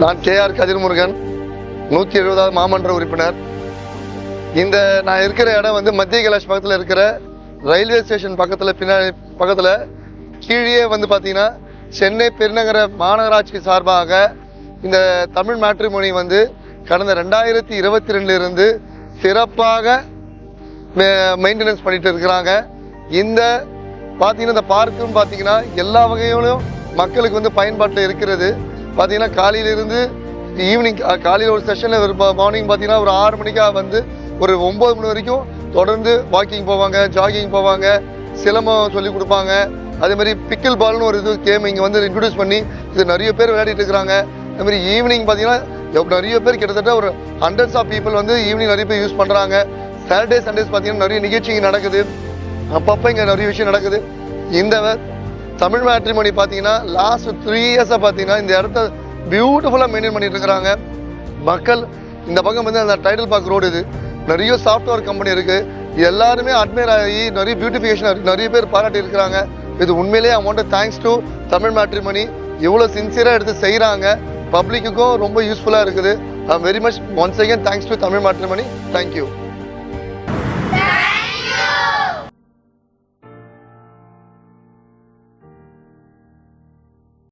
நான் K R Kathirmurugan நூற்றி எழுபதாவது மாமன்ற உறுப்பினர். இந்த நான் இருக்கிற இடம் வந்து மத்திய கைலாஷ் பக்கத்தில் இருக்கிற ரயில்வே ஸ்டேஷன் பக்கத்தில் பின்னாடி பக்கத்தில் கீழே வந்து பார்த்தீங்கன்னா சென்னை பெருநகர மாநகராட்சி சார்பாக இந்த தமிழ் மேட்ரிமோனி வந்து கடந்த ரெண்டாயிரத்தி இருபத்தி ரெண்டுலேருந்து சிறப்பாக மெயின்டெனன்ஸ் பண்ணிட்டு இருக்கிறாங்க. இந்த பார்த்தீங்கன்னா இந்த பார்க்கும் பார்த்தீங்கன்னா எல்லா வகையிலும் மக்களுக்கு வந்து பயன்பாட்டில் இருக்கிறது. பார்த்தீங்கன்னா காலையிலிருந்து ஈவினிங் காலையில் ஒரு செஷனில் ஒரு மார்னிங் பார்த்தீங்கன்னா ஒரு ஆறு மணிக்காக வந்து ஒரு ஒம்பது மணி வரைக்கும் தொடர்ந்து வாக்கிங் போவாங்க ஜாகிங் போவாங்க சிலம்பம் சொல்லி கொடுப்பாங்க. அதே மாதிரி பிக்கில் பால்னு ஒரு இது கேம் இங்கே வந்து இன்ட்ரடியூஸ் பண்ணி இது நிறைய பேர் விளையாடிட்டு இருக்கிறாங்க. அதே மாதிரி ஈவினிங் பார்த்தீங்கன்னா நிறைய பேர் கிட்டத்தட்ட ஒரு ஹண்ட்ரட்ஸ் ஆஃப் பீப்புள் வந்து ஈவினிங் நிறைய பேர் யூஸ் பண்ணுறாங்க சாட்டர்டே சண்டேஸ் பார்த்தீங்கன்னா நிறைய நிகழ்ச்சிங்க நடக்குது. அப்பப்போ இங்கே நிறைய விஷயம் நடக்குது. இந்த தமிழ் மேட்ரிமோனி பார்த்தீங்கன்னா லாஸ்ட் த்ரீ இயர்ஸாக பார்த்தீங்கன்னா இந்த இடத்த பியூட்டிஃபுல்லாக மெயின்டைன் பண்ணிட்டு இருக்கிறாங்க. மக்கள் இந்த பக்கம் வந்து அந்த டைட்டில் பார்க் ரோடு இது. நிறைய சாஃப்ட்வேர் கம்பெனி இருக்குது எல்லாருமே அட்மையர் ஆகி நிறைய பியூட்டிஃபிகேஷன் நிறைய பேர் பாராட்டி இருக்கிறாங்க. இது உண்மையிலேயே amount thanks to Tamil matrimony இவ்வளோ சின்சியராக எடுத்து செய்கிறாங்க பப்ளிக்குக்கும் ரொம்ப யூஸ்ஃபுல்லாக இருக்குது. Very much once again thanks to Tamil matrimony thank you